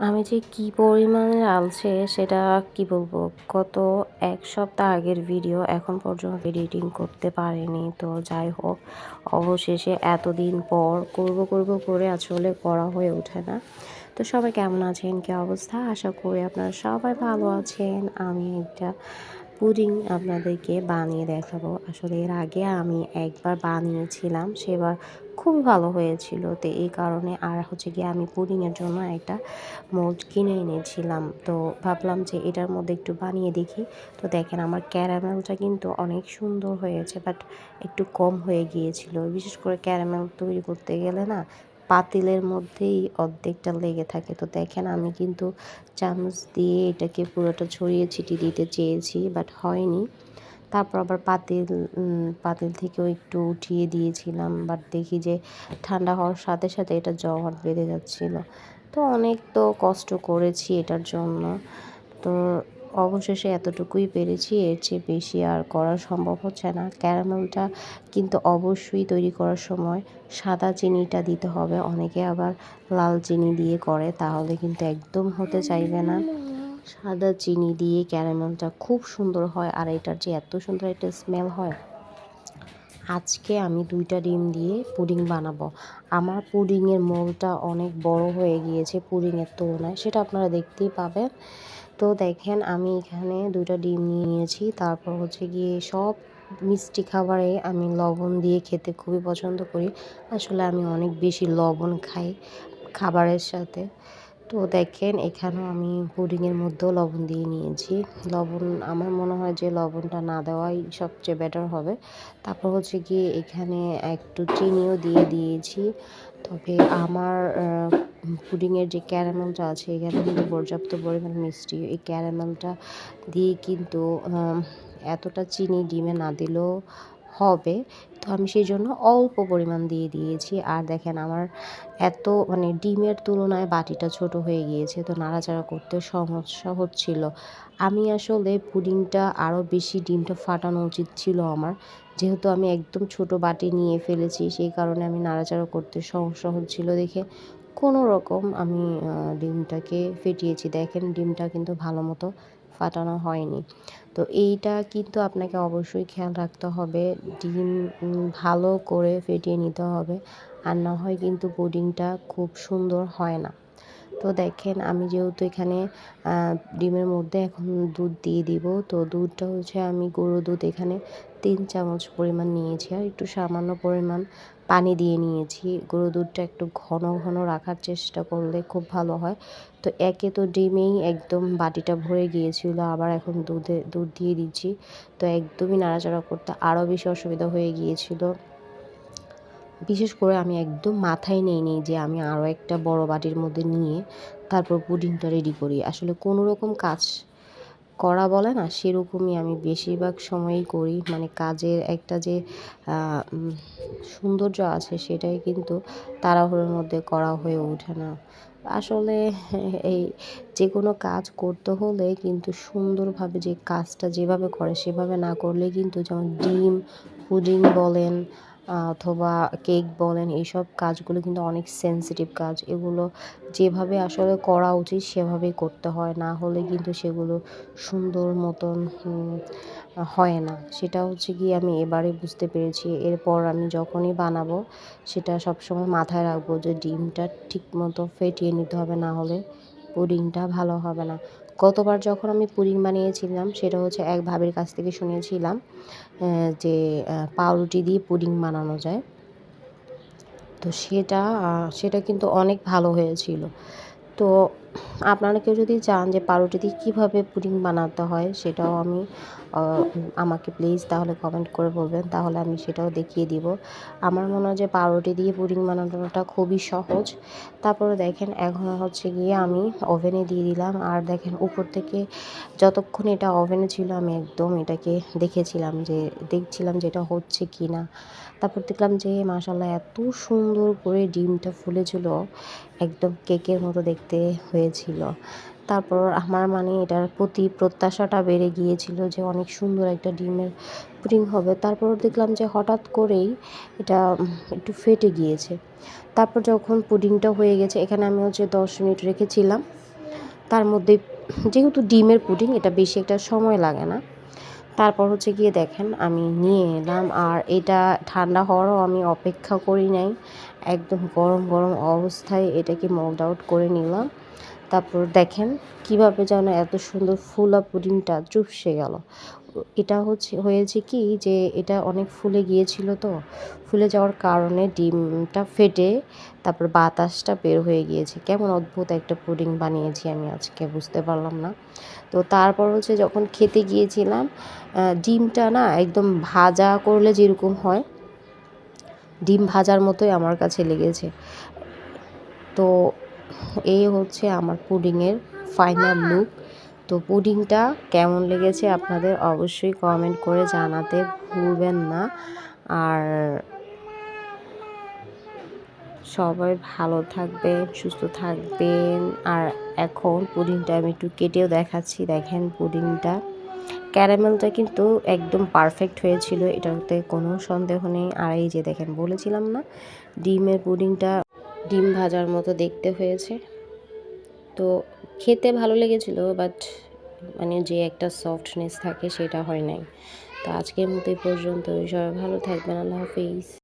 আমি যে কি পরিমাণে আলছে সেটা কি বলব? গত এক সপ্তাহ আগের ভিডিও এখন পর্যন্ত এডিটিং করতে পারিনি। তো যাই হোক, অবশেষে এতদিন পর করব করব করে আসলে করা হয়ে ওঠে না। তো সবাই কেমন আছেন? কি অবস্থা? আশা করি আপনারা সবাই ভালো আছেন। আমি একটা পুডিং আপনাদেরকে বানিয়ে দেখাবো। আসলে এর আগে আমি একবার বানিয়েছিলাম, সেবার খুব ভালো হয়েছিল। তো এই কারণে আর হচ্ছে গিয়ে আমি পুডিংয়ের জন্য একটা মোল্ড কিনে এনেছিলাম। তো ভাবলাম যে এটার মধ্যে একটু বানিয়ে দেখি। তো দেখেন আমার ক্যারামেলটা কিন্তু অনেক সুন্দর হয়েছে, বাট একটু কম হয়ে গিয়েছিল। বিশেষ করে ক্যারামেল তৈরি করতে গেলে না পাতিলের মধ্যেই অর্ধেকটা লেগে থাকে। তো দেখেন, আমি কিন্তু চামচ দিয়ে এটাকে পুরোটা ছড়িয়ে ছিটিয়ে দিতে চেয়েছি বাট হয়নি। তারপর আবার পাতিল পাতিল থেকেও একটু উঠিয়ে দিয়েছিলাম বাট দেখি যে ঠান্ডা হওয়ার সাথে সাথে এটা জমাট বেঁধে যাচ্ছিল। তো অনেক তো কষ্ট করেছি এটার জন্য। তো অবশেষে এতটুকুই পেরেছি, এর চেয়ে বেশি আর করা সম্ভব হচ্ছে না। ক্যারামেলটা কিন্তু অবশ্যই তৈরি করার সময় সাদা চিনিটা দিতে হবে। অনেকে আবার লাল চিনি দিয়ে করে, তাহলে কিন্তু একদম হতে চাইবে না। সাদা চিনি দিয়ে ক্যারামেলটা খুব সুন্দর হয় আর এটার যে এত সুন্দর একটা স্মেল হয়। আজকে আমি দুইটা ডিম দিয়ে পুডিং বানাবো। আমার পুডিংয়ের মোলটা অনেক বড় হয়ে গিয়েছে পুডিংয়ের তুলনায়। সেটা আপনারা দেখতেই পাবেন। তো দেখেন আমি এখানে দুইটা ডিম নিয়ে নিয়েছি। তারপর হচ্ছে গিয়ে সব মিষ্টি খাবারে আমি লবণ দিয়ে খেতে খুবই পছন্দ করি। আসলে আমি অনেক বেশি লবণ খাই খাবারের সাথে। তো দেখেন এখানেও আমি পুডিংয়ের মধ্যেও লবণ দিয়ে নিয়েছি। লবণ, আমার মনে হয় যে লবণটা না দেওয়াই সবচেয়ে বেটার হবে। তারপর হচ্ছে গিয়ে এখানে একটু চিনিও দিয়ে দিয়েছি। তবে আমার পুডিংয়ের যে ক্যারামেলটা আছে, এখানে কিন্তু পর্যাপ্ত পরিমাণ মিষ্টি। এই ক্যারামেলটা দিয়ে কিন্তু এতটা চিনি ডিমে না দিলেও হবে। তো আমি সেই জন্য অল্প পরিমাণ দিয়ে দিয়েছি। আর দেখেন আমার এত মানে ডিমের তুলনায় বাটিটা ছোট হয়ে গিয়েছে, তো নাড়াচাড়া করতে সমস্যা হচ্ছিল। আমি আসলে পুডিংটা আরও বেশি ডিমটা ফাটানো উচিত ছিল আমার। যেহেতু আমি একদম ছোট বাটি নিয়ে ফেলেছি, সেই কারণে আমি নাড়াচাড়া করতে সমস্যা হচ্ছিল দেখে। কোনো রকম আমি ডিমটাকে ফেটিয়েছি। দেখেন ডিমটা কিন্তু ভালো মতো ফাটানো হয়নি। তো এইটা কিন্তু আপনাকে অবশ্যই খেয়াল রাখতে হবে। ডিম ভালো করে ফেটিয়ে নিতে হবে। আর না হয় কিন্তু পুডিংটা খুব সুন্দর হয় না। তো দেখেন আমি যেহেতু এখানে ডিমের মধ্যে এখন দুধ দিয়ে দিব, তো দুধটা হচ্ছে আমি গরু দুধ এখানে তিন চামচ পরিমাণ নিয়েছি। আর একটু সামান্য পরিমাণ পানি দিয়ে নিয়েছি। গরু দুধটা একটু ঘন ঘন রাখার চেষ্টা করলে খুব ভালো হয়। তো একে তো ডিমেই একদম বাটিটা ভরে গিয়েছিল, আবার এখন দুধে, দুধ দিয়ে দিচ্ছি। তো একদমই নাড়াচাড়া করতে আরও বেশি অসুবিধা হয়ে গিয়েছিল। বিশেষ করে আমি একদম মাথায় নিয়ে নিই যে আমি আরও একটা বড় বাটির মধ্যে নিয়ে তারপর পুডিংটা রেডি করি। আসলে কোনো রকম কাজ করা বলে না, সেরকমই আমি বেশিরভাগ সময়ই করি। মানে কাজের একটা যে সৌন্দর্য আছে সেটাই কিন্তু তাড়াহুড়োর মধ্যে করা হয়ে ওঠে না। আসলে এই যে কোনো কাজ করতে হলে কিন্তু সুন্দরভাবে যে কাজটা যেভাবে করে সেভাবে না করলে কিন্তু যেমন ডিম, পুডিং বলেন অথবা কেক বলেন, এইসব কাজগুলো কিন্তু অনেক সেন্সিটিভ কাজ। এগুলো যেভাবে আসলে করা উচিত সেভাবেই করতে হয়, না হলে কিন্তু সেগুলো সুন্দর মতন হয় না। সেটা হচ্ছে কি আমি এবারে বুঝতে পেরেছি। এরপর আমি যখনই বানাবো সেটা সবসময় মাথায় রাখব যে ডিমটা ঠিক মতো ফেটিয়ে নিতে হবে না হলে। পুডিংটা ভালো হবে না। গতবার যখন আমি পুডিং বানিয়েছিলাম, সেটা হচ্ছে এক ভাবের কাছ থেকে শুনেছিলাম যে পাউরুটি দিয়ে পুডিং বানানো যায়। তো সেটা সেটা কিন্তু অনেক ভালো হয়েছিল। তো আপনারা কেউ যদি চান যে পাউরুটি দিয়ে কীভাবে পুডিং বানাতে হয়, সেটাও আমি আমাকে প্লিজ তাহলে কমেন্ট করে বলবেন, তাহলে আমি সেটাও দেখিয়ে দিব। আমার মনে হয় যে পাউরুটি দিয়ে পুডিং বানানোটা খুবই সহজ। তারপরে দেখেন, এখন হচ্ছে গিয়ে আমি ওভেনে দিয়ে দিলাম, আর দেখেন উপর থেকে যতক্ষণ এটা ওভেনে ছিল, আমি একদম এটাকে দেখেছিলাম যে, দেখছিলাম যে এটা হচ্ছে কি না তারপর দেখলাম যে মাসাল্লাহ এত সুন্দর করে ডিমটা ফুলেছিল, একদম কেকের মতো দেখতে হয়েছিল। তারপর আমার মানে এটার প্রতি প্রত্যাশাটা বেড়ে গিয়েছিল যে অনেক সুন্দর একটা ডিমের পুডিং হবে। তারপর দেখলাম যে হঠাৎ করেই এটা একটু ফেটে গিয়েছে। তারপর যখন পুডিংটা হয়ে গেছে, এখানে আমি হচ্ছে দশ মিনিট রেখেছিলাম। তার মধ্যে যেহেতু ডিমের পুডিং, এটা বেশি একটা সময় লাগে না। তারপর হচ্ছে গিয়ে দেখেন আমি নিয়ে এলাম, আর এটা ঠান্ডা হওয়ারও আমি অপেক্ষা করি নাই। একদম গরম গরম অবস্থায় এটাকে মোল্ড আউট করে নিলাম। তারপর দেখেন কীভাবে যেন এত সুন্দর ফুলা পুডিংটা চুপসে গেল। এটা হচ্ছে, হয়েছে কি যে এটা অনেক ফুলে গিয়েছিল তো, ফুলে যাওয়ার কারণে ডিমটা ফেটে তারপর বাতাসটা বের হয়ে গিয়েছে। কেমন অদ্ভুত একটা পুডিং বানিয়েছি আমি আজকে, বুঝতে পারলাম না। তো তারপর হচ্ছে যখন খেতে গিয়েছিলাম ডিমটা না একদম ভাজা করলে যেরকম হয়, ডিম ভাজার মতোই আমার কাছে লেগেছে। তো এই হচ্ছে আমার পুডিংয়ের ফাইনাল লুক তো পুডিংটা কেমন লেগেছে আপনাদের অবশ্যই কমেন্ট করে জানাতে ভুলবেন না। আর সবাই ভালো থাকবেন সুস্থ থাকবেন। আর এখন পুডিংটা আমি একটু কেটেও দেখাচ্ছি, দেখেন পুডিংটা। ক্যারামেলটা কিন্তু একদম পারফেক্ট হয়েছিল, এটাতে কোনো সন্দেহ নেই। আর এই যে দেখেন, বলেছিলাম না, ডিমের পুডিংটা ডিম ভাজার মতো দেখতে হয়েছে। তো খেতে ভালো লেগেছিল বাট মানে যে একটা সফটনেস থাকে সেটা হয় নাই। তো আজকের মতো এই পর্যন্ত সবাই ভালো থাকবেন। আল্লাহ হাফিজ।